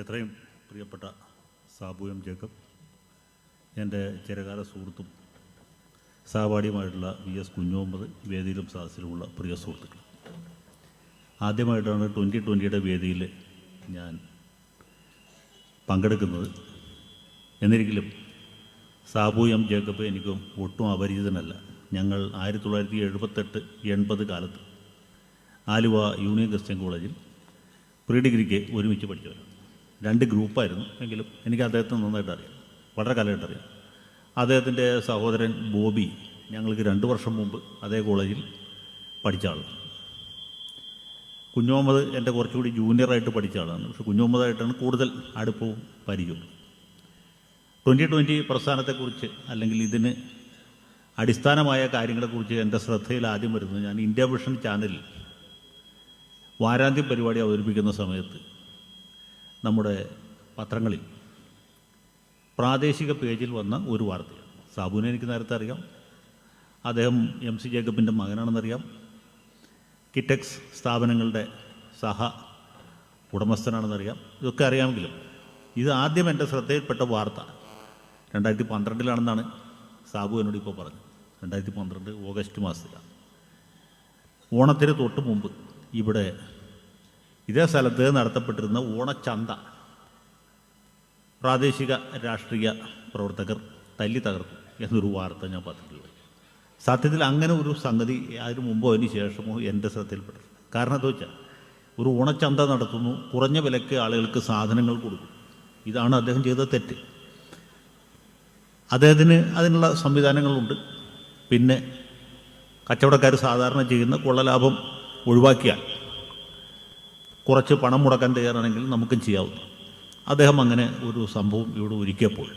എത്രയും പ്രിയപ്പെട്ട Sabu M Jacob എന്റെ ചിരകാല സുഹൃത്തും സഹപാഠിയുമായിട്ടുള്ള വി എസ് കുഞ്ഞോമ്പത് വേദിയിലും സദസ്സിലുമുള്ള പ്രിയ സുഹൃത്തുക്കൾ. ആദ്യമായിട്ടാണ് ട്വന്റി ട്വന്റിയുടെ വേദിയിൽ ഞാൻ പങ്കെടുക്കുന്നത്. എന്നിരിക്കലും സാബു എം ജേക്കബ് എനിക്കും ഒട്ടും അപരിചിതനല്ല. ഞങ്ങൾ ആയിരത്തി തൊള്ളായിരത്തി എഴുപത്തെട്ട് എൺപത് കാലത്ത് ആലുവ യൂണിയൻ ക്രിസ്ത്യൻ കോളേജിൽ പ്രീ ഡിഗ്രിക്ക് ഒരുമിച്ച് പഠിച്ചവരാണ്. രണ്ട് ഗ്രൂപ്പായിരുന്നു എങ്കിലും എനിക്ക് അദ്ദേഹത്തെ നന്നായിട്ട് അറിയാം. വളരെ കാലമായിട്ട് അറിയാം. അദ്ദേഹത്തിന്റെ സഹോദരൻ ബോബി ഞങ്ങൾക്ക് രണ്ട് വർഷം മുമ്പ് അതേ കോളേജിൽ പഠിച്ച ആളാണ്. കുഞ്ഞുമുഹമ്മദ് എന്റെ കുറച്ചുകൂടി ജൂനിയറായിട്ട് പഠിച്ച ആളാണ്. പക്ഷെ കുഞ്ഞുമുഹമ്മദായിട്ടാണ് കൂടുതൽ അടുപ്പവും പരിചയവും. ട്വന്റി ട്വന്റി പ്രസ്ഥാനത്തെക്കുറിച്ച് അല്ലെങ്കിൽ ഇതിന് അടിസ്ഥാനമായ കാര്യങ്ങളെക്കുറിച്ച് എന്റെ ശ്രദ്ധയിൽ ആദ്യം വരുന്നത് ഞാൻ ഇന്ത്യ വിഷൻ ചാനലിൽ വാരാന്ത്യ പരിപാടി അവതരിപ്പിക്കുന്ന സമയത്ത് നമ്മുടെ പത്രങ്ങളിൽ പ്രാദേശിക പേജിൽ വന്ന ഒരു വാർത്തയാണ്. സാബുവിനെ എനിക്ക് നേരത്തെ അറിയാം. അദ്ദേഹം എം സി ജേക്കബിന്റെ മകനാണെന്നറിയാം. കിറ്റക്സ് സ്ഥാപനങ്ങളുടെ സഹ ഉടമസ്ഥനാണെന്നറിയാം. ഇതൊക്കെ അറിയാമെങ്കിലും ഇത് ആദ്യം എന്റെ ശ്രദ്ധയിൽപ്പെട്ട വാർത്ത രണ്ടായിരത്തി പന്ത്രണ്ടിലാണെന്നാണ് സാബു എന്നോട് ഇപ്പോൾ പറഞ്ഞത്. രണ്ടായിരത്തി പന്ത്രണ്ട് ഓഗസ്റ്റ് മാസത്തിലാണ്. ഓണത്തിന് തൊട്ട് മുമ്പ് ഇവിടെ ഇതേ സ്ഥലത്ത് നടത്തപ്പെട്ടിരുന്ന ഓണച്ചന്ത പ്രാദേശിക രാഷ്ട്രീയ പ്രവർത്തകർ തല്ലി തകർത്തു എന്നൊരു വാർത്ത ഞാൻ പത്രത്തിൽ സത്യത്തിൽ അങ്ങനെ ഒരു സംഗതി അതിന് മുമ്പോ അതിന് ശേഷമോ എന്റെ ശ്രദ്ധയിൽപ്പെട്ടു. കാരണം എന്താ വെച്ചാൽ ഒരു ഓണച്ചന്ത നടത്തുന്നു കുറഞ്ഞ വിലയ്ക്ക് ആളുകൾക്ക് സാധനങ്ങൾ കൊടുക്കും. ഇതാണ് അദ്ദേഹം ചെയ്ത തെറ്റ്. അദ്ദേഹത്തിന് അതിനുള്ള സംവിധാനങ്ങളുണ്ട്. പിന്നെ കച്ചവടക്കാർ സാധാരണ ചെയ്യുന്ന കൊള്ളലാഭം ഒഴിവാക്കിയാൽ കുറച്ച് പണം മുടക്കാൻ തയ്യാറാണെങ്കിൽ നമുക്കും ചെയ്യാവുന്നു. അദ്ദേഹം അങ്ങനെ ഒരു സംഭവം ഇവിടെ ഒരുക്കിയപ്പോൾ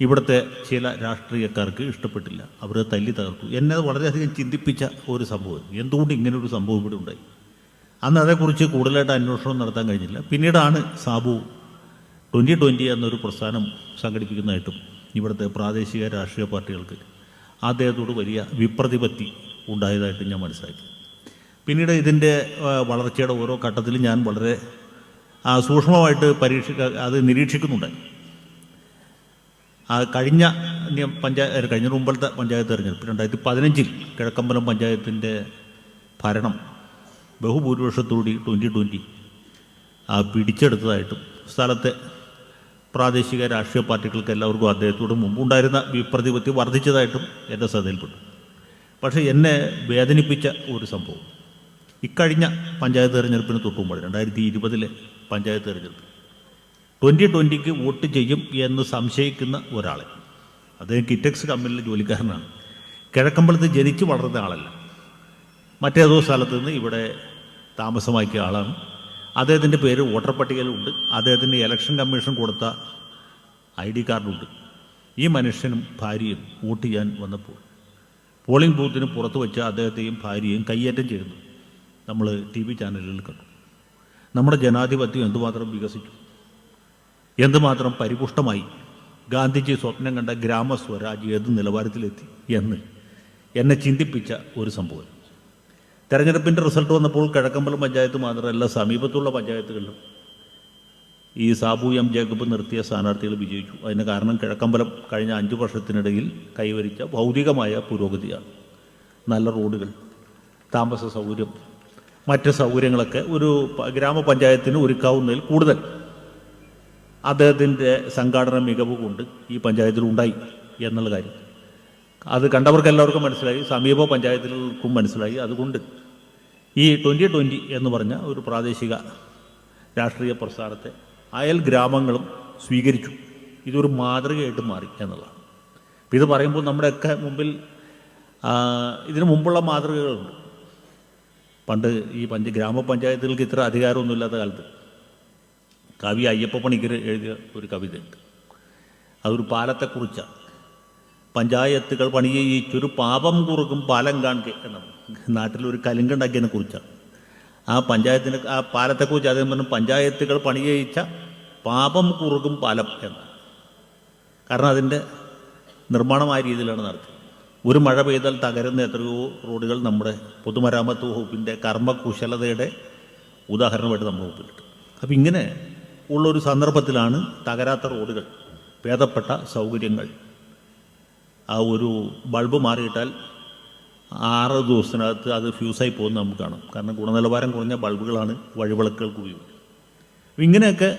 ഇവിടുത്തെ ചില രാഷ്ട്രീയക്കാർക്ക് ഇഷ്ടപ്പെട്ടില്ല. അവർ തല്ലി തകർത്തു. എന്നെ വളരെയധികം ചിന്തിപ്പിച്ച ഒരു സംഭവം. എന്തുകൊണ്ട് ഇങ്ങനെ ഒരു സംഭവം ഇവിടെ ഉണ്ടായി? അന്ന് അതേക്കുറിച്ച് കൂടുതലായിട്ട് അന്വേഷണം നടത്താൻ കഴിഞ്ഞില്ല. പിന്നീടാണ് സാബു ട്വന്റി ട്വന്റി എന്നൊരു പ്രസ്ഥാനം സംഘടിപ്പിക്കുന്നതായിട്ടും ഇവിടുത്തെ പ്രാദേശിക രാഷ്ട്രീയ പാർട്ടികൾക്ക് അദ്ദേഹത്തോട് വലിയ വിപ്രതിപത്തി ഉണ്ടായതായിട്ട് ഞാൻ മനസ്സിലാക്കി. പിന്നീട് ഇതിന്റെ വളർച്ചയുടെ ഓരോ ഘട്ടത്തിലും ഞാൻ വളരെ സൂക്ഷ്മമായിട്ട് പരീക്ഷ അത് നിരീക്ഷിക്കുന്നുണ്ട്. ആ കഴിഞ്ഞ പഞ്ചായത്ത് കഴിഞ്ഞ മുമ്പത്തെ പഞ്ചായത്ത് തെരഞ്ഞെടുപ്പ് രണ്ടായിരത്തി പതിനഞ്ചിൽ കിഴക്കമ്പലം പഞ്ചായത്തിന്റെ ഭരണം ബഹുഭൂരിപക്ഷത്തോടി ട്വന്റി ട്വന്റി പിടിച്ചെടുത്തതായിട്ടും സ്ഥലത്തെ പ്രാദേശിക രാഷ്ട്രീയ പാർട്ടികൾക്ക് എല്ലാവർക്കും അദ്ദേഹത്തോട് മുമ്പുണ്ടായിരുന്ന വിപ്രതിപത്തി വർദ്ധിച്ചതായിട്ടും എന്റെ ശ്രദ്ധയിൽപ്പെട്ടു. പക്ഷേ എന്നെ വേദനിപ്പിച്ച ഒരു സംഭവം. ഇക്കഴിഞ്ഞ പഞ്ചായത്ത് തെരഞ്ഞെടുപ്പിന് തൊട്ടുമ്പോൾ രണ്ടായിരത്തി ഇരുപതിലെ പഞ്ചായത്ത് തെരഞ്ഞെടുപ്പ്. ട്വന്റി ട്വന്റിക്ക് വോട്ട് ചെയ്യും എന്ന് സംശയിക്കുന്ന ഒരാളെ. അദ്ദേഹം കിറ്റക്സ് കമ്പനിയിലെ ജോലിക്കാരനാണ്. കിഴക്കമ്പലത്ത് ജനിച്ച് വളർന്ന ആളല്ല. മറ്റേതോ സ്ഥലത്ത് നിന്ന് ഇവിടെ താമസമാക്കിയ ആളാണ്. അദ്ദേഹത്തിന്റെ പേര് വോട്ടർ പട്ടികയിലുണ്ട്. അദ്ദേഹത്തിന് ഇലക്ഷൻ കമ്മീഷൻ കൊടുത്ത ഐ ഡി കാർഡുണ്ട്. ഈ മനുഷ്യനും ഭാര്യയും വോട്ട് ചെയ്യാൻ വന്നപ്പോൾ പോളിംഗ് ബൂത്തിന് പുറത്ത് വെച്ച് അദ്ദേഹത്തെയും ഭാര്യയും കയ്യേറ്റം ചെയ്യുന്നു. നമ്മൾ ടി വി ചാനലുകളിൽ കണ്ടു. നമ്മുടെ ജനാധിപത്യം എന്തുമാത്രം വികസിച്ചു? എന്തുമാത്രം പരിപുഷ്ടമായി ഗാന്ധിജി സ്വപ്നം കണ്ട ഗ്രാമസ്വരാജ് ഏത് നിലവാരത്തിലെത്തി എന്ന് എന്നെ ചിന്തിപ്പിച്ച ഒരു സംഭവം. തെരഞ്ഞെടുപ്പിന്റെ റിസൾട്ട് വന്നപ്പോൾ കിഴക്കമ്പലം പഞ്ചായത്ത് മാത്രമല്ല സമീപത്തുള്ള പഞ്ചായത്തുകളിലും ഈ സാബു എം ജേക്കബ് നിർത്തിയ സ്ഥാനാർത്ഥികൾ വിജയിച്ചു. അതിന് കാരണം കിഴക്കമ്പലം കഴിഞ്ഞ അഞ്ച് വർഷത്തിനിടയിൽ കൈവരിച്ച ഭൗതികമായ പുരോഗതിയാണ്. നല്ല റോഡുകൾ താമസ സൗകര്യം മറ്റ് സൗകര്യങ്ങളൊക്കെ ഒരു ഗ്രാമപഞ്ചായത്തിന് ഒരുക്കാവുന്നതിൽ കൂടുതൽ. അദ്ദേഹത്തിന്റെ സംഘാടന മികവ് കൊണ്ട് ഈ പഞ്ചായത്തിൽ ഉണ്ടായി എന്നുള്ള കാര്യം. അത് കണ്ടവർക്ക് എല്ലാവർക്കും മനസ്സിലായി സമീപ പഞ്ചായത്തുകൾക്കും മനസ്സിലായി. അതുകൊണ്ട് ഈ ട്വന്റി ട്വന്റി എന്ന് പറഞ്ഞ ഒരു പ്രാദേശിക രാഷ്ട്രീയ പ്രസ്ഥാനത്തെ അയൽ ഗ്രാമങ്ങളും സ്വീകരിച്ചു. ഇതൊരു മാതൃകയായിട്ട് മാറി എന്നുള്ളതാണ്. ഇത് പറയുമ്പോൾ നമ്മുടെയൊക്കെ മുമ്പിൽ ഇതിനു മുമ്പുള്ള മാതൃകകളുണ്ട്. പണ്ട് ഈ പഞ്ച ഗ്രാമപഞ്ചായത്തുകൾക്ക് ഇത്ര അധികാരമൊന്നുമില്ലാത്ത കാലത്ത്. കവി അയ്യപ്പ പണിക്കർ എഴുതിയ ഒരു കവിതയുണ്ട്. അതൊരു പാലത്തെക്കുറിച്ചാണ്. പഞ്ചായത്തുകൾ പണി ചെയ്യിച്ചൊരു പാപം കുറുക്കും പാലം കാണുക എന്നാണ്. നാട്ടിലൊരു കലുങ്കുണ്ടാക്കിയതിനെ കുറിച്ചാണ്. ആ പഞ്ചായത്തിനെ ആ പാലത്തെക്കുറിച്ച് അദ്ദേഹം പറഞ്ഞു പഞ്ചായത്തുകൾ പണി ചെയ്യിച്ച പാപം കുറുകും പാലം എന്നാണ്. കാരണം അതിന്റെ നിർമ്മാണം ആ രീതിയിലാണ് നടത്തിയത്. ഒരു മഴ പെയ്താൽ തകരുന്ന എത്രയോ റോഡുകൾ നമ്മുടെ പൊതുമരാമത്ത് വകുപ്പിന്റെ കർമ്മകുശലതയുടെ ഉദാഹരണമായിട്ട് നമ്മുടെ മുമ്പിലിട്ട് അപ്പം ഇങ്ങനെ ഉള്ളൊരു സന്ദർഭത്തിലാണ് തകരാത്ത റോഡുകൾ ഭേദപ്പെട്ട സൗകര്യങ്ങൾ. ആ ഒരു ബൾബ് മാറിയിട്ടാൽ ആറ് ദിവസത്തിനകത്ത് അത് ഫ്യൂസായി പോകുന്നത് നമുക്ക് കാണാം. കാരണം ഗുണനിലവാരം കുറഞ്ഞ ബൾബുകളാണ് വഴിവിളക്കുകൾക്ക് ഉപയോഗിക്കുന്നത്. ഇങ്ങനെയൊക്കെ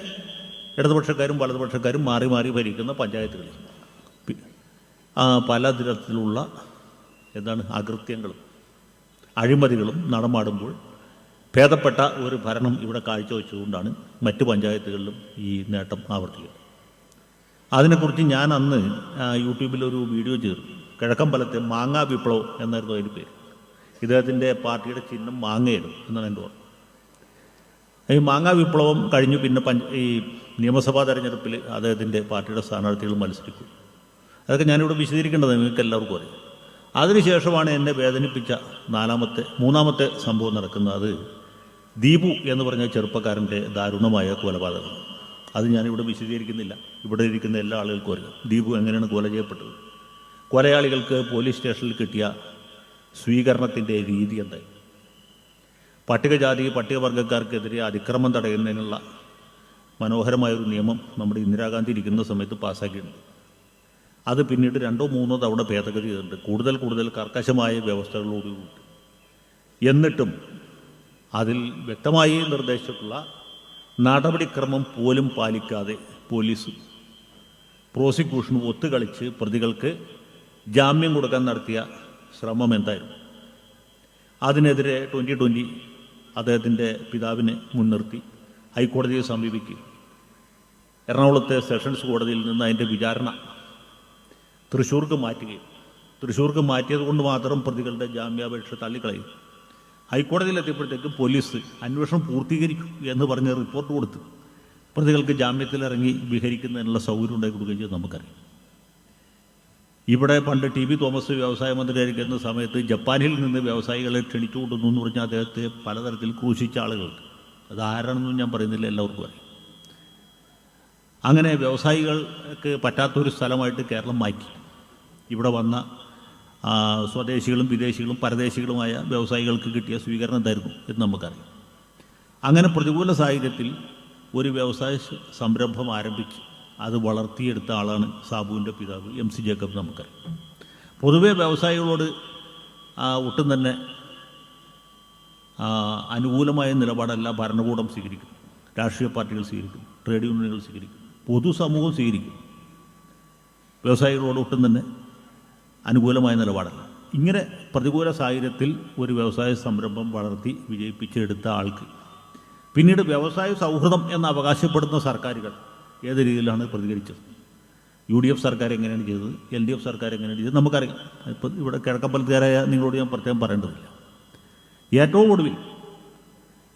ഇടതുപക്ഷക്കാരും വലതുപക്ഷക്കാരും മാറി മാറി ഭരിക്കുന്ന പഞ്ചായത്തുകളിൽ. ആ, പല എന്താണ് അകൃത്യങ്ങളും അഴിമതികളും നടമാടുമ്പോൾ ഭേദപ്പെട്ട ഒരു ഭരണം ഇവിടെ കാഴ്ചവെച്ചതുകൊണ്ടാണ് മറ്റ് പഞ്ചായത്തുകളിലും ഈ നേട്ടം ആവർത്തിക്കുന്നത്. അതിനെക്കുറിച്ച് ഞാൻ അന്ന് യൂട്യൂബിലൊരു വീഡിയോ ചെയ്തു കിഴക്കമ്പലത്തെ മാങ്ങാ വിപ്ലവം എന്നായിരുന്നു അതിന്റെ പേര്. ഇദ്ദേഹത്തിന്റെ പാർട്ടിയുടെ ചിഹ്നം മാങ്ങയായിരുന്നു എന്നാണ് എന്റെ ഓർമ്മ. ഈ മാങ്ങാ വിപ്ലവം കഴിഞ്ഞു പിന്നെ പഞ്ച ഈ നിയമസഭാ തെരഞ്ഞെടുപ്പിൽ അദ്ദേഹത്തിന്റെ പാർട്ടിയുടെ സ്ഥാനാർത്ഥികൾ മത്സരിക്കും. അതൊക്കെ ഞാനിവിടെ വിശദീകരിക്കേണ്ടത് നിങ്ങൾക്ക് എല്ലാവർക്കും അറിയാം. അതിനുശേഷമാണ് എന്നെ വേദനിപ്പിച്ച നാലാമത്തെ മൂന്നാമത്തെ സംഭവം നടക്കുന്നത് അത് ദീപു എന്ന് പറഞ്ഞ ചെറുപ്പക്കാരന്റെ ദാരുണമായ കൊലപാതകം. അത് ഞാനിവിടെ വിശദീകരിക്കുന്നില്ല. ഇവിടെ ഇരിക്കുന്ന എല്ലാ ആളുകൾക്കും അറിയാം. ദീപു എങ്ങനെയാണ് കൊല ചെയ്യപ്പെട്ടത്? കൊലയാളികൾക്ക് പോലീസ് സ്റ്റേഷനിൽ കിട്ടിയ സ്വീകരണത്തിന്റെ രീതി എന്തായി? പട്ടികജാതി പട്ടികവർഗക്കാർക്കെതിരെ അതിക്രമം തടയുന്നതിനുള്ള മനോഹരമായൊരു നിയമം നമ്മുടെ ഇന്ദിരാഗാന്ധി ഇരിക്കുന്ന സമയത്ത് പാസ്സാക്കിയിട്ടുണ്ട്. അത് പിന്നീട് രണ്ടോ മൂന്നോ തവണ ഭേദഗതി ചെയ്തിട്ടുണ്ട്. കൂടുതൽ കൂടുതൽ കർക്കശമായ വ്യവസ്ഥകളോടുകൂടി എന്നിട്ടും അതിൽ വ്യക്തമായി നിർദ്ദേശിച്ചിട്ടുള്ള നടപടിക്രമം പോലും പാലിക്കാതെ പോലീസ് പ്രോസിക്യൂഷനും ഒത്തുകളിച്ച് പ്രതികൾക്ക് ജാമ്യം കൊടുക്കാൻ നടത്തിയ ശ്രമം എന്തായിരുന്നു? അതിനെതിരെ ട്വന്റി ട്വന്റി അദ്ദേഹത്തിന്റെ പിതാവിനെ മുൻനിർത്തി ഹൈക്കോടതിയെ സമീപിക്കുക എറണാകുളത്തെ സെഷൻസ് കോടതിയിൽ നിന്ന് അതിന്റെ വിചാരണ തൃശ്ശൂർക്ക് മാറ്റുകയും തൃശ്ശൂർക്ക് മാറ്റിയത് കൊണ്ട് മാത്രം പ്രതികളുടെ ജാമ്യാപേക്ഷ തള്ളിക്കളയും. ഹൈക്കോടതിയിലെത്തിയപ്പോഴത്തേക്കും പോലീസ് അന്വേഷണം പൂർത്തീകരിക്കും എന്ന് പറഞ്ഞ് റിപ്പോർട്ട് കൊടുത്ത് പ്രതികൾക്ക് ജാമ്യത്തിലിറങ്ങി വിഹരിക്കുന്നതിനുള്ള സൗകര്യം ഉണ്ടാക്കി കൊടുക്കുകയും ചെയ്ത് നമുക്കറിയാം. ഇവിടെ പണ്ട് ടി വി തോമസ് വ്യവസായ മന്ത്രിയായിരിക്കുന്ന സമയത്ത് ജപ്പാനിൽ നിന്ന് വ്യവസായികളെ ക്ഷണിച്ചു കൊണ്ടുവന്നു എന്ന് പറഞ്ഞാൽ അദ്ദേഹത്തെ പലതരത്തിൽ ക്രൂശിച്ച ആളുകളുണ്ട് അത് ആരാണെന്നും ഞാൻ പറയുന്നില്ല എല്ലാവർക്കും അറിയാം. അങ്ങനെ വ്യവസായികൾക്ക് പറ്റാത്തൊരു സ്ഥലമായിട്ട് കേരളം മാറ്റി. ഇവിടെ വന്ന സ്വദേശികളും വിദേശികളും പരദേശികളുമായ വ്യവസായികൾക്ക് കിട്ടിയ സ്വീകരണം എന്തായിരുന്നു എന്ന് നമുക്കറിയാം. അങ്ങനെ പ്രതികൂല സാഹചര്യത്തിൽ ഒരു വ്യവസായ സംരംഭം ആരംഭിച്ച് അത് വളർത്തിയെടുത്ത ആളാണ് സാബുവിന്റെ പിതാവ് എം സി ജേക്കബ് നമുക്കറിയാം. പൊതുവേ വ്യവസായികളോട് ഒട്ടും തന്നെ അനുകൂലമായ നിലപാടല്ല ഭരണകൂടം സ്വീകരിക്കും രാഷ്ട്രീയ പാർട്ടികൾ സ്വീകരിക്കും ട്രേഡ് യൂണിയനുകൾ സ്വീകരിക്കും പൊതുസമൂഹം സ്വീകരിക്കും. വ്യവസായികളോട് ഒട്ടും തന്നെ അനുകൂലമായ നിലപാടല്ല. ഇങ്ങനെ പ്രതികൂല സാഹചര്യത്തിൽ ഒരു വ്യവസായ സംരംഭം വളർത്തി വിജയിപ്പിച്ചെടുത്ത ആൾക്ക് പിന്നീട് വ്യവസായ സൗഹൃദം എന്ന് അവകാശപ്പെടുന്ന സർക്കാരുകൾ ഏത് രീതിയിലാണ് പ്രതികരിച്ചത്? യു ഡി എഫ് സർക്കാർ എങ്ങനെയാണ് ചെയ്തത്? എൽ ഡി എഫ് സർക്കാർ എങ്ങനെയാണ് ചെയ്തത്? നമുക്കറിയാം. ഇപ്പം ഇവിടെ കിഴക്കമ്പലത്തുകാരായ നിങ്ങളോട് ഞാൻ പ്രത്യേകം പറയേണ്ടതില്ല. ഏറ്റവും ഒടുവിൽ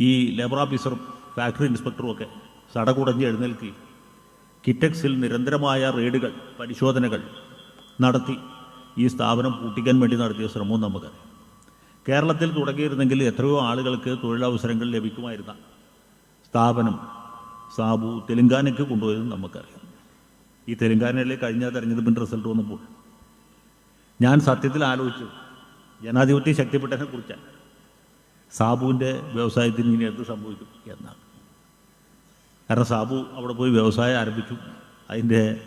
ഈ ലേബർ ഓഫീസറും ഫാക്ടറി ഇൻസ്പെക്ടറും ഒക്കെ സടകുടഞ്ഞ് എഴുന്നേൽക്കുകയും കിറ്റക്സിൽ നിരന്തരമായ റെയ്ഡുകൾ പരിശോധനകൾ നടത്തി ഈ സ്ഥാപനം പൂട്ടിക്കാൻ വേണ്ടി നടത്തിയ ശ്രമവും നമുക്കറിയാം കേരളത്തിൽ തുടങ്ങിയിരുന്നെങ്കിൽ എത്രയോ ആളുകൾക്ക് തൊഴിലവസരങ്ങൾ ലഭിക്കുമായിരുന്ന സ്ഥാപനം സാബു തെലുങ്കാനയ്ക്ക് കൊണ്ടുപോയതും നമുക്കറിയാം. ഈ തെലുങ്കാനയിലെ കഴിഞ്ഞ തെരഞ്ഞെടുപ്പിന്റെ റിസൾട്ട് വന്നപ്പോൾ ഞാൻ സത്യത്തിൽ ആലോചിച്ചു ജനാധിപത്യ ശക്തിപ്പെട്ടതിനെ കുറിച്ചാണ്. സാബുവിന്റെ വ്യവസായത്തിന് ഇനി എന്ത് സംഭവിക്കും എന്നാണ്. കാരണം സാബു അവിടെ പോയി വ്യവസായം ആരംഭിച്ചു. അതിന്റെ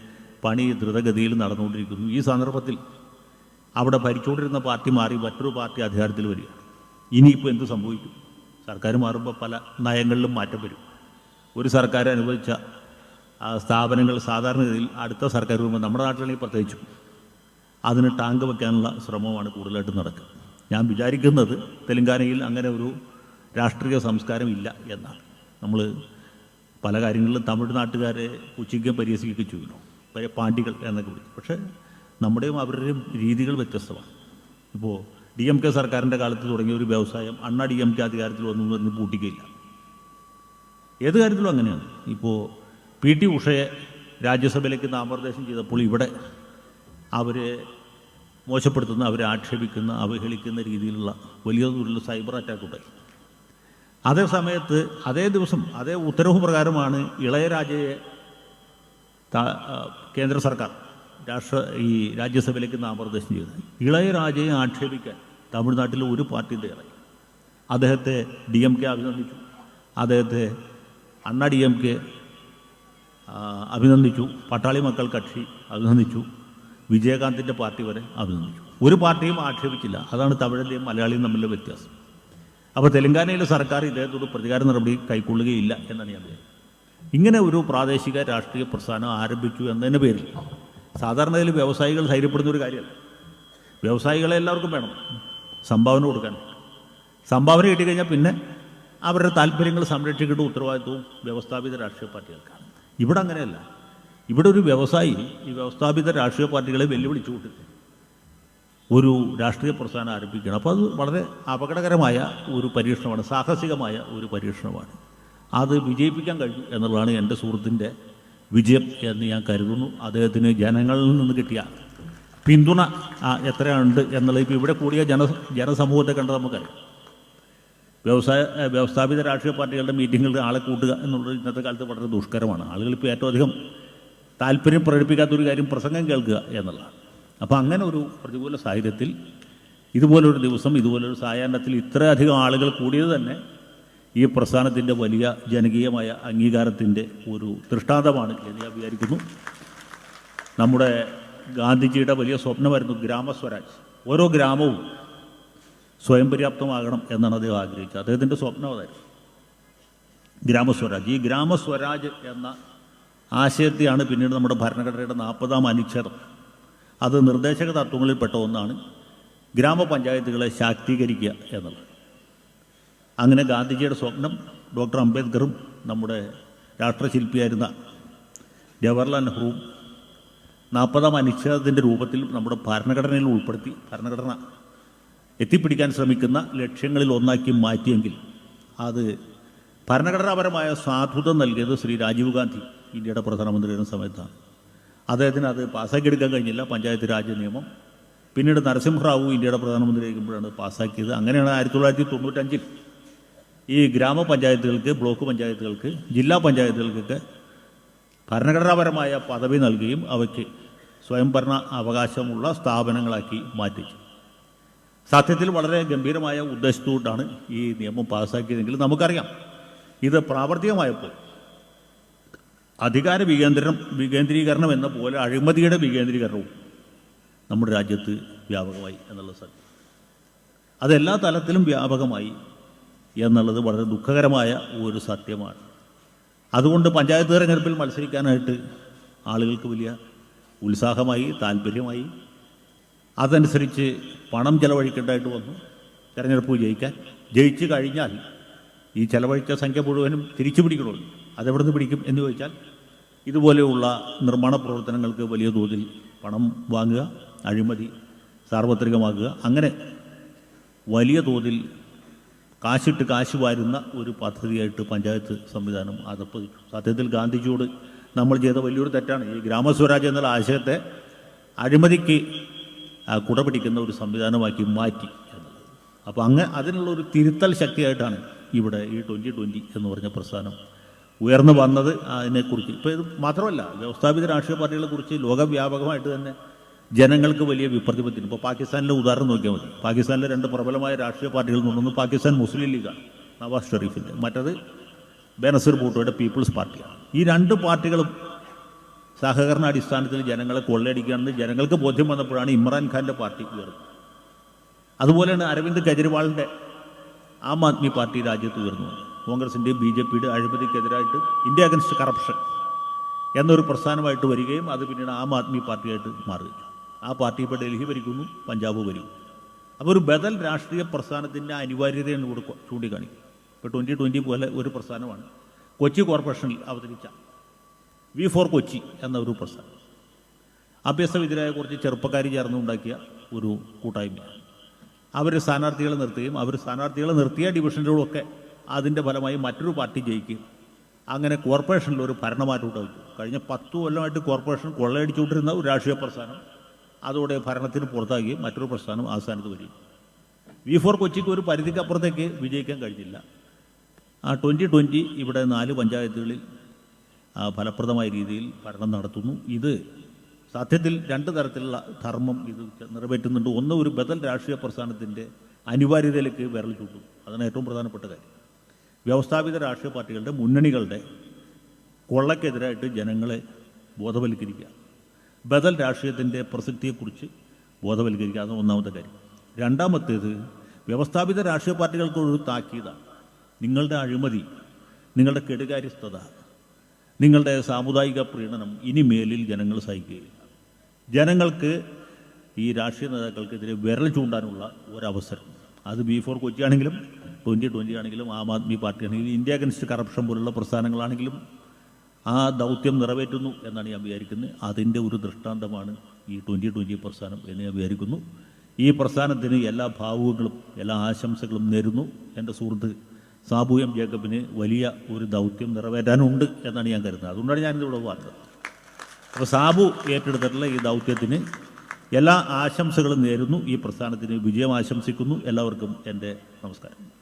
പണി ദ്രുതഗതിയിൽ നടന്നുകൊണ്ടിരിക്കുന്നു. ഈ സന്ദർഭത്തിൽ അവിടെ ഭരിച്ചുകൊണ്ടിരുന്ന പാർട്ടി മാറി മറ്റൊരു പാർട്ടി അധികാരത്തിൽ വരിക. ഇനിയിപ്പോൾ എന്ത് സംഭവിക്കും? സർക്കാർ മാറുമ്പോൾ പല നയങ്ങളിലും മാറ്റം വരും. ഒരു സർക്കാർ അനുവദിച്ച സ്ഥാപനങ്ങൾ സാധാരണഗതിയിൽ അടുത്ത സർക്കാർ വരുമ്പോൾ നമ്മുടെ നാട്ടിലാണെങ്കിൽ പ്രത്യേകിച്ചും അതിന് ടാങ്ക് വയ്ക്കാനുള്ള ശ്രമമാണ് കൂടുതലായിട്ട് നടക്കുക. ഞാൻ വിചാരിക്കുന്നത് തെലങ്കാനയിൽ അങ്ങനെ ഒരു രാഷ്ട്രീയ സംസ്കാരം ഇല്ല എന്നാണ്. നമ്മൾ പല കാര്യങ്ങളിലും തമിഴ്നാട്ടുകാരെ പുച്ഛിക്കുകയും പരിഹസിക്കുകയൊക്കെ ചെയ്യുന്നു. പാണ്ഡികൾ എന്നൊക്കെ വിളിച്ചു പക്ഷേ നമ്മുടെയും അവരുടെയും രീതികൾ വ്യത്യസ്തമാണ്. ഇപ്പോൾ ഡി എം കെ സർക്കാരിന്റെ കാലത്ത് തുടങ്ങിയ ഒരു വ്യവസായം അണ്ണ ഡി എം കെ അധികാരത്തിൽ വന്നു എന്ന് പറഞ്ഞ് പൂട്ടിക്കില്ല. ഏത് കാര്യത്തിലും അങ്ങനെയാണ്. ഇപ്പോൾ പി ടി ഉഷയെ രാജ്യസഭയിലേക്ക് നാമനിർദ്ദേശം ചെയ്തപ്പോൾ ഇവിടെ അവരെ മോശപ്പെടുത്തുന്ന അവരെ ആക്ഷേപിക്കുന്ന അവഹേളിക്കുന്ന രീതിയിലുള്ള വലിയ തോതിലുള്ള സൈബർ അറ്റാക്ക് ഉണ്ടായി അതേ സമയത്ത് അതേ ദിവസം അതേ ഉത്തരവ് പ്രകാരമാണ് ഇളയരാജയെ കേന്ദ്ര സർക്കാർ രാഷ്ട്ര ഈ രാജ്യസഭയിലേക്ക് നാമനിർദ്ദേശം ചെയ്തത് ഇളയരാജയെ ആക്ഷേപിക്കാൻ തമിഴ്നാട്ടിൽ ഒരു പാർട്ടിയും തയ്യാറായി. അദ്ദേഹത്തെ ഡി എം കെ അഭിനന്ദിച്ചു. അദ്ദേഹത്തെ അണ്ണ ഡി എം കെ അഭിനന്ദിച്ചു. പട്ടാളി മക്കൾ കക്ഷി അഭിനന്ദിച്ചു. വിജയകാന്തിന്റെ പാർട്ടി വരെ അഭിനന്ദിച്ചു. ഒരു പാർട്ടിയും ആക്ഷേപിച്ചില്ല. അതാണ് തമിഴിന്റെയും മലയാളിയും തമ്മിലുള്ള വ്യത്യാസം. അപ്പോൾ തെലങ്കാനയിലെ സർക്കാർ ഇദ്ദേഹത്തോട് പ്രതികാര നടപടി കൈക്കൊള്ളുകയില്ല എന്നാണ് ഞാൻ ഇങ്ങനെ ഒരു പ്രാദേശിക രാഷ്ട്രീയ പ്രസ്ഥാനം ആരംഭിച്ചു എന്നതിന്റെ പേരിൽ സാധാരണയിൽ വ്യവസായികൾ ധൈര്യപ്പെടുന്ന ഒരു കാര്യമല്ല. വ്യവസായികളെ എല്ലാവർക്കും വേണം സംഭാവന കൊടുക്കാൻ. സംഭാവന കിട്ടിക്കഴിഞ്ഞാൽ പിന്നെ അവരുടെ താല്പര്യങ്ങൾ സംരക്ഷിക്കേണ്ട ഉത്തരവാദിത്വവും വ്യവസ്ഥാപിത രാഷ്ട്രീയ പാർട്ടികൾക്കാണ്. ഇവിടെ അങ്ങനെയല്ല. ഇവിടെ ഒരു വ്യവസായി ഈ വ്യവസ്ഥാപിത രാഷ്ട്രീയ പാർട്ടികളെ വെല്ലുവിളിച്ചു വെല്ലുവിളിച്ചുകൊണ്ട് ഒരു രാഷ്ട്രീയ പ്രസ്ഥാനം ആരംഭിക്കണം. അപ്പോൾ അത് വളരെ അപകടകരമായ ഒരു പരീക്ഷണമാണ് സാഹസികമായ ഒരു പരീക്ഷണമാണ്. അത് വിജയിപ്പിക്കാൻ കഴിഞ്ഞു എന്നുള്ളതാണ് എന്റെ സുഹൃത്തിന്റെ വിജയം എന്ന് ഞാൻ കരുതുന്നു. അദ്ദേഹത്തിന് ജനങ്ങളിൽ നിന്ന് കിട്ടിയ പിന്തുണ എത്രയുണ്ട് എന്നുള്ളത് ഇപ്പോൾ ഇവിടെ കൂടിയ ജന ജനസമൂഹത്തെ കണ്ട് നമുക്കറിയാം. വ്യവസായ വ്യവസ്ഥാപിത രാഷ്ട്രീയ പാർട്ടികളുടെ മീറ്റിങ്ങുകളിൽ ആളെ കൂട്ടുക എന്നുള്ളത് ഇന്നത്തെ കാലത്ത് വളരെ ദുഷ്കരമാണ്. ആളുകൾ ഇപ്പോൾ ഏറ്റവും അധികം താല്പര്യം പ്രകടിപ്പിക്കാത്തൊരു കാര്യം പ്രസംഗം കേൾക്കുക എന്നുള്ളതാണ്. അപ്പോൾ അങ്ങനെ ഒരു പ്രതികൂല സാഹചര്യത്തിൽ ഇതുപോലൊരു ദിവസം ഇതുപോലൊരു സായാഹ്നത്തിൽ ഇത്രയധികം ആളുകൾ കൂടിയത് തന്നെ ഈ പ്രസ്ഥാനത്തിന്റെ വലിയ ജനകീയമായ അംഗീകാരത്തിന്റെ ഒരു ദൃഷ്ടാന്തമാണ് എന്ന് ഞാൻ വിചാരിക്കുന്നു. നമ്മുടെ ഗാന്ധിജിയുടെ വലിയ സ്വപ്നമായിരുന്നു ഗ്രാമസ്വരാജ് ഓരോ ഗ്രാമവും സ്വയം പര്യാപ്തമാകണം എന്നാണ് അദ്ദേഹം ആഗ്രഹിച്ചത്. അദ്ദേഹത്തിന്റെ സ്വപ്നം അതായിരുന്നു. ഗ്രാമസ്വരാജ് ഈ ഗ്രാമസ്വരാജ് എന്ന ആശയത്തെയാണ് പിന്നീട് നമ്മുടെ ഭരണഘടനയുടെ നാൽപ്പതാം അനുച്ഛേദം. അത് നിർദ്ദേശക തത്വങ്ങളിൽപ്പെട്ട ഒന്നാണ് ഗ്രാമപഞ്ചായത്തുകളെ ശാക്തീകരിക്കുക എന്നുള്ളത്. അങ്ങനെ ഗാന്ധിജിയുടെ സ്വപ്നം ഡോക്ടർ അംബേദ്കറും നമ്മുടെ രാഷ്ട്രശില്പിയായിരുന്ന ജവഹർലാൽ നെഹ്റുവും നാൽപ്പതാം അനുച്ഛേദത്തിന്റെ രൂപത്തിൽ നമ്മുടെ ഭരണഘടനയിൽ ഉൾപ്പെടുത്തി ഭരണഘടന എത്തിപ്പിടിക്കാൻ ശ്രമിക്കുന്ന ലക്ഷ്യങ്ങളിൽ ഒന്നാക്കി മാറ്റിയെങ്കിൽ അത് ഭരണഘടനാപരമായ സാധുത നൽകിയത് ശ്രീ രാജീവ് ഗാന്ധി ഇന്ത്യയുടെ പ്രധാനമന്ത്രിയുടെ സമയത്താണ്. അദ്ദേഹത്തിന് അത് പാസ്സാക്കിയെടുക്കാൻ കഴിഞ്ഞില്ല പഞ്ചായത്ത് രാജ് നിയമം. പിന്നീട് നരസിംഹറാവു ഇന്ത്യയുടെ പ്രധാനമന്ത്രിയായിരിക്കുമ്പോഴാണ് പാസ്സാക്കിയത്. അങ്ങനെയാണ് ആയിരത്തി തൊള്ളായിരത്തി തൊണ്ണൂറ്റഞ്ചിൽ ഈ ഗ്രാമപഞ്ചായത്തുകൾക്ക് ബ്ലോക്ക് പഞ്ചായത്തുകൾക്ക് ജില്ലാ പഞ്ചായത്തുകൾക്കൊക്കെ ഭരണഘടനാപരമായ പദവി നൽകുകയും അവയ്ക്ക് സ്വയംഭരണ അവകാശമുള്ള സ്ഥാപനങ്ങളാക്കി മാറ്റിച്ചു സത്യത്തിൽ വളരെ ഗംഭീരമായ ഉദ്ദേശത്തോട്ടാണ് ഈ നിയമം പാസ്സാക്കിയതെങ്കിൽ നമുക്കറിയാം. ഇത് പ്രാവർത്തികമായപ്പോൾ അധികാര വികേന്ദ്രം വികേന്ദ്രീകരണം എന്ന പോലെ അഴിമതിയുടെ വികേന്ദ്രീകരണവും നമ്മുടെ രാജ്യത്ത് വ്യാപകമായി എന്നുള്ള സത്യം. അതെല്ലാ തലത്തിലും വ്യാപകമായി എന്നുള്ളത് വളരെ ദുഃഖകരമായ ഒരു സത്യമാണ്. അതുകൊണ്ട് പഞ്ചായത്ത് തെരഞ്ഞെടുപ്പിൽ മത്സരിക്കാനായിട്ട് ആളുകൾക്ക് വലിയ ഉത്സാഹമായി താല്പര്യമായി അതനുസരിച്ച് പണം ചെലവഴിക്കേണ്ടതായിട്ട് വന്നു. തിരഞ്ഞെടുപ്പ് ജയിക്കാൻ ജയിച്ചു കഴിഞ്ഞാൽ ഈ ചെലവഴിച്ച സംഖ്യ മുഴുവനും തിരിച്ചു പിടിക്കണമല്ലോ. അതെവിടെ നിന്ന് പിടിക്കും എന്ന് ചോദിച്ചാൽ ഇതുപോലെയുള്ള നിർമ്മാണ പ്രവർത്തനങ്ങൾക്ക് വലിയ തോതിൽ പണം വാങ്ങുക അഴിമതി സാർവത്രികമാക്കുക അങ്ങനെ വലിയ തോതിൽ കാശിട്ട് കാശ് വാരുന്ന ഒരു പദ്ധതിയായിട്ട് പഞ്ചായത്ത് സംവിധാനം അതപ്പതിച്ചു സത്യത്തിൽ ഗാന്ധിജിയോട് നമ്മൾ ചെയ്ത വലിയൊരു തെറ്റാണ്. ഈ ഗ്രാമസ്വരാജ് എന്നുള്ള ആശയത്തെ അഴിമതിക്ക് കുടപിടിക്കുന്ന കുട പിടിക്കുന്ന ഒരു സംവിധാനമാക്കി മാറ്റി എന്നുള്ളത്. അപ്പോൾ അങ്ങ് അതിനുള്ള ഒരു തിരുത്തൽ ശക്തിയായിട്ടാണ് ഇവിടെ ഈ ട്വന്റി ട്വന്റി എന്ന് പറഞ്ഞ പ്രസ്ഥാനം ഉയർന്നു വന്നത് അതിനെക്കുറിച്ച്. ഇപ്പോൾ ഇത് മാത്രമല്ല വ്യവസ്ഥാപിത രാഷ്ട്രീയ പാർട്ടികളെക്കുറിച്ച് ലോകവ്യാപകമായിട്ട് തന്നെ ജനങ്ങൾക്ക് വലിയ വിപ്രതിപത്തിനും ഇപ്പോൾ പാകിസ്ഥാനിലെ ഉദാഹരണം നോക്കിയാൽ മതി. പാകിസ്ഥാനിലെ രണ്ട് പ്രബലമായ രാഷ്ട്രീയ പാർട്ടികളിൽ നിന്നൊന്ന് പാകിസ്ഥാൻ മുസ്ലിം ലീഗാണ് നവാസ് ഷെറീഫിന്റെ മറ്റത് ബേനസീർ ഭൂട്ടോയുടെ പീപ്പിൾസ് പാർട്ടിയാണ്. ഈ രണ്ട് പാർട്ടികളും സഹകരണ അടിസ്ഥാനത്തിൽ ജനങ്ങളെ കൊള്ളയടിക്കുകയാണെന്ന് ജനങ്ങൾക്ക് ബോധ്യം വന്നപ്പോഴാണ് ഇമ്രാൻഖാന്റെ പാർട്ടി ഉയർന്നത്. അതുപോലെയാണ് അരവിന്ദ് കെജ്രിവാളിന്റെ ആം ആദ്മി പാർട്ടി രാജ്യത്ത് ഉയർന്നു. കോൺഗ്രസിന്റെയും ബി ജെ പിയുടെ അഴിമതിക്കെതിരായിട്ട് ഇന്ത്യ അഗൻസ്റ്റ് കറപ്ഷൻ എന്നൊരു പ്രസ്ഥാനമായിട്ട് വരികയും അത് പിന്നീട് ആം ആദ്മി പാർട്ടിയായിട്ട് മാറുകയും ആ പാർട്ടി ഇപ്പോൾ ഡൽഹി ഭരിക്കുന്നു പഞ്ചാബ് ഭരിക്കും അപ്പോൾ ഒരു ബദൽ രാഷ്ട്രീയ പ്രസ്ഥാനത്തിന്റെ അനിവാര്യതയാണ് ഇവിടെ ചൂണ്ടിക്കാണിക്കും ഇപ്പോൾ ട്വന്റി ട്വന്റി പോലെ ഒരു പ്രസ്ഥാനമാണ്. കൊച്ചി കോർപ്പറേഷനിൽ അവതരിച്ച വി ഫോർ കൊച്ചി എന്ന ഒരു പ്രസ്ഥാനം അഭ്യസ്തവിദ്യരായ കുറച്ച് ചെറുപ്പക്കാർ ചേർന്നുണ്ടാക്കിയ ഒരു കൂട്ടായ്മയാണ്. അവർ സ്ഥാനാർത്ഥികളെ നിർത്തുകയും അവർ സ്ഥാനാർത്ഥികളെ നിർത്തിയ ഡിവിഷനുകളൊക്കെ അതിന്റെ ഫലമായി മറ്റൊരു പാർട്ടി ജയിക്കുകയും അങ്ങനെ കോർപ്പറേഷനിൽ ഒരു ഭരണമാറ്റം ഉണ്ടാക്കി കഴിഞ്ഞ പത്ത് കൊല്ലമായിട്ട് കോർപ്പറേഷൻ കൊള്ളയടിച്ചുകൊണ്ടിരുന്ന ഒരു രാഷ്ട്രീയ പ്രസ്ഥാനം അതോടെ ഭരണത്തിന് പുറത്താക്കി മറ്റൊരു പ്രസ്ഥാനം ആസ്ഥാനത്ത് വരും. വി ഫോർ കൊച്ചിക്ക് ഒരു പരിധിക്കപ്പുറത്തേക്ക് വിജയിക്കാൻ കഴിഞ്ഞില്ല. ആ ട്വന്റി ട്വന്റി ഇവിടെ നാല് പഞ്ചായത്തുകളിൽ ഫലപ്രദമായ രീതിയിൽ ഭരണം നടത്തുന്നു. ഇത് സത്യത്തിൽ രണ്ട് തരത്തിലുള്ള ധർമ്മം ഇത് നിറവേറ്റുന്നുണ്ട്. ഒന്ന് ഒരു ബദൽ രാഷ്ട്രീയ പ്രസ്ഥാനത്തിന്റെ അനിവാര്യതയിലേക്ക് വിരൽ ചൂട്ടും അതാണ് ഏറ്റവും പ്രധാനപ്പെട്ട കാര്യം. വ്യവസ്ഥാപിത രാഷ്ട്രീയ പാർട്ടികളുടെ മുന്നണികളുടെ കൊള്ളക്കെതിരായിട്ട് ജനങ്ങളെ ബോധവൽക്കരിക്കുക. ബദൽ രാഷ്ട്രീയത്തിന്റെ പ്രസക്തിയെക്കുറിച്ച് ബോധവൽക്കരിക്കുക അത് ഒന്നാമത്തെ കാര്യം. രണ്ടാമത്തേത് വ്യവസ്ഥാപിത രാഷ്ട്രീയ പാർട്ടികൾക്ക് ഒരു താക്കീതാണ്. നിങ്ങളുടെ അഴിമതി നിങ്ങളുടെ കെടുകാര്യസ്ഥത നിങ്ങളുടെ സാമുദായിക പ്രീണനം ഇനി മേലിൽ ജനങ്ങൾ സഹിക്കുകയില്ല. ജനങ്ങൾക്ക് ഈ രാഷ്ട്രീയ നേതാക്കൾക്കെതിരെ വിരൽ ചൂണ്ടാനുള്ള ഒരവസരം. അത് ബി ഫോർ കൊച്ചി ആണെങ്കിലും ട്വന്റി ട്വന്റി ആണെങ്കിലും ആം ആദ്മി പാർട്ടി ആണെങ്കിലും ഇന്ത്യ അഗൻസ്റ്റ് കറപ്ഷൻ പോലുള്ള പ്രസ്ഥാനങ്ങളാണെങ്കിലും ആ ദൗത്യം നിറവേറ്റുന്നു എന്നാണ് ഞാൻ വിചാരിക്കുന്നത്. അതിന്റെ ഒരു ദൃഷ്ടാന്തമാണ് ഈ ട്വന്റി ട്വന്റി പ്രസ്ഥാനം എന്ന് ഞാൻ വിചാരിക്കുന്നു. ഈ പ്രസ്ഥാനത്തിന് എല്ലാ ഭാവുകങ്ങളും എല്ലാ ആശംസകളും നേരുന്നു. എന്റെ സുഹൃത്ത് സാബു എം ജേക്കബിന് വലിയ ഒരു ദൗത്യം നിറവേറ്റാനുണ്ട് എന്നാണ് ഞാൻ കരുതുന്നത്. അതുകൊണ്ടാണ് ഞാനിതിവിടെ പറഞ്ഞത്. അപ്പോൾ സാബു ഏറ്റെടുത്തിട്ടുള്ള ഈ ദൗത്യത്തിന് എല്ലാ ആശംസകളും നേരുന്നു. ഈ പ്രസ്ഥാനത്തിന് വിജയം ആശംസിക്കുന്നു. എല്ലാവർക്കും എന്റെ നമസ്കാരം.